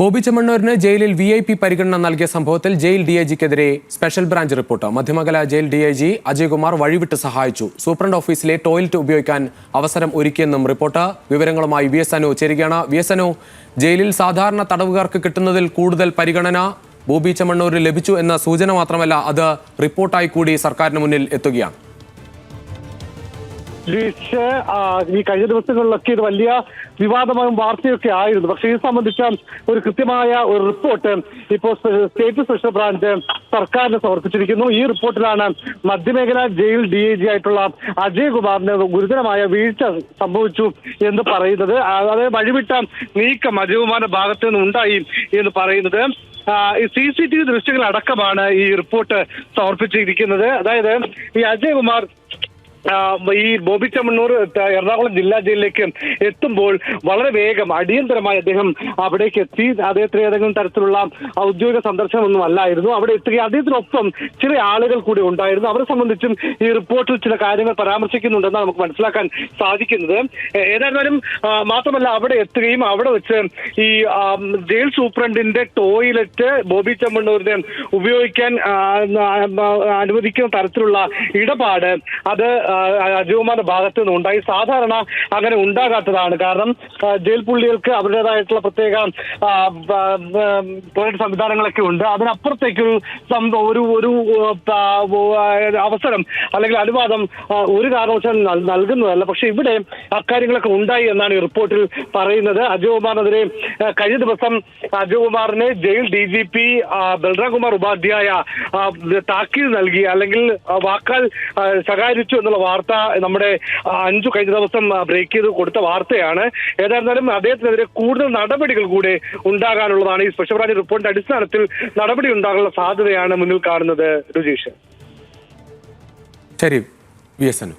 ബോബി ചെമ്മണ്ണൂരിന് ജയിലിൽ V I P പരിഗണന നൽകിയ സംഭവത്തിൽ ജയിൽ ഡി ഐ ജിക്കെതിരെ special branch report. മധ്യമകല jail D I G Ajaykumar വഴിവിട്ട് സഹായിച്ചു. സൂപ്രണ്ട് ഓഫീസിലെ ടോയ്ലറ്റ് ഉപയോഗിക്കാൻ അവസരം ഒരുക്കിയെന്നും റിപ്പോർട്ട്. വിവരങ്ങളുമായി വി എസ് അനു ചേരുകയാണ്. വി എസ് അനു ജയിലിൽ സാധാരണ തടവുകാർക്ക് കിട്ടുന്നതിൽ കൂടുതൽ പരിഗണന ബോബി ചെമ്മണ്ണൂരിന് ലഭിച്ചു എന്ന സൂചന മാത്രമല്ല അത് റിപ്പോർട്ടായി കൂടി സർക്കാരിന് മുന്നിൽ എത്തുകയാണ്. ആ, ഈ കഴിഞ്ഞ ദിവസങ്ങളിലൊക്കെ ഇത് വലിയ വിവാദമായും വാർത്തയൊക്കെ ആയിരുന്നു. പക്ഷെ ഇത് സംബന്ധിച്ച ഒരു കൃത്യമായ ഒരു റിപ്പോർട്ട് ഇപ്പോൾ സ്റ്റേറ്റ് സ്പെഷ്യൽ ബ്രാഞ്ച് സർക്കാരിന് സമർപ്പിച്ചിരിക്കുന്നു. ഈ റിപ്പോർട്ടിലാണ് മധ്യമേഖല ജയിൽ ഡി ഐ ജി ആയിട്ടുള്ള അജയ് കുമാറിന് ഗുരുതരമായ വീഴ്ച സംഭവിച്ചു എന്ന് പറയുന്നത്. അതായത് വഴിവിട്ട നീക്കം അജയ് കുമാറിന്റെ ഭാഗത്ത് നിന്ന് ഉണ്ടായി എന്ന് പറയുന്നത്. സി സി ടി വി ദൃശ്യങ്ങൾ അടക്കമാണ് ഈ റിപ്പോർട്ട് സമർപ്പിച്ചിരിക്കുന്നത്. അതായത് ഈ അജയ് കുമാർ ഈ ബോബി ചമ്മണ്ണൂർ എറണാകുളം ജില്ലാ ജയിലിലേക്ക് എത്തുമ്പോൾ വളരെ വേഗം അടിയന്തരമായി അദ്ദേഹം അവിടേക്ക് എത്തി. അദ്ദേഹത്തിന് ഏതെങ്കിലും തരത്തിലുള്ള ഔദ്യോഗിക സന്ദർശനമൊന്നും അല്ലായിരുന്നു. അവിടെ എത്തുകയും അദ്ദേഹത്തിനൊപ്പം ചില ആളുകൾ കൂടി ഉണ്ടായിരുന്നു. അവരെ സംബന്ധിച്ചും ഈ റിപ്പോർട്ടിൽ ചില കാര്യങ്ങൾ പരാമർശിക്കുന്നുണ്ടെന്ന് നമുക്ക് മനസ്സിലാക്കാൻ സാധിക്കുന്നത്. ഏതായിരുന്നാലും മാത്രമല്ല അവിടെ എത്തുകയും അവിടെ വെച്ച് ഈ ജയിൽ സൂപ്രണ്ടിന്റെ ടോയ്ലറ്റ് ബോബി ചമ്മണ്ണൂരിനെ ഉപയോഗിക്കാൻ അനുവദിക്കുന്ന തരത്തിലുള്ള ഇടപാട് അത് അജയകുമാറിന്റെ ഭാഗത്ത് നിന്ന് ഉണ്ടായി സാധാരണ അങ്ങനെ ഉണ്ടാകാത്തതാണ്. കാരണം ജയിൽ പുള്ളികൾക്ക് അവരുടേതായിട്ടുള്ള പ്രത്യേക ടോയ്ലറ്റ് സംവിധാനങ്ങളൊക്കെ ഉണ്ട്. അതിനപ്പുറത്തേക്കൊരു സംഭവം ഒരു ഒരു അവസരം അല്ലെങ്കിൽ അനുവാദം ഒരു കാരണവശാലും നൽകുന്നതല്ല. പക്ഷെ ഇവിടെ അക്കാര്യങ്ങളൊക്കെ ഉണ്ടായി എന്നാണ് ഈ റിപ്പോർട്ടിൽ പറയുന്നത്. അജയകുമാറിനെതിരെ കഴിഞ്ഞ ദിവസം അജയകുമാറിനെ jail D G P Balram Kumar Upadhyay താക്കീത് നൽകി അല്ലെങ്കിൽ വാക്കാൽ ശകാരിച്ചു എന്നുള്ള വാർത്ത നമ്മുടെ അഞ്ചു കഴിഞ്ഞ ദിവസം ബ്രേക്ക് ചെയ്ത് കൊടുത്ത വാർത്തയാണ്. ഏതായിരുന്നാലും അദ്ദേഹത്തിനെതിരെ കൂടുതൽ നടപടികൾ കൂടെ ഉണ്ടാകാനുള്ളതാണ് ഈ സ്പെഷ്യൽ ബ്രാഞ്ച് റിപ്പോർട്ടിന്റെ അടിസ്ഥാനത്തിൽ നടപടി ഉണ്ടാകാനുള്ള സാധ്യതയാണ് മുന്നിൽ കാണുന്നത്. രുജീഷ്. ശരി വി എസ് അനു.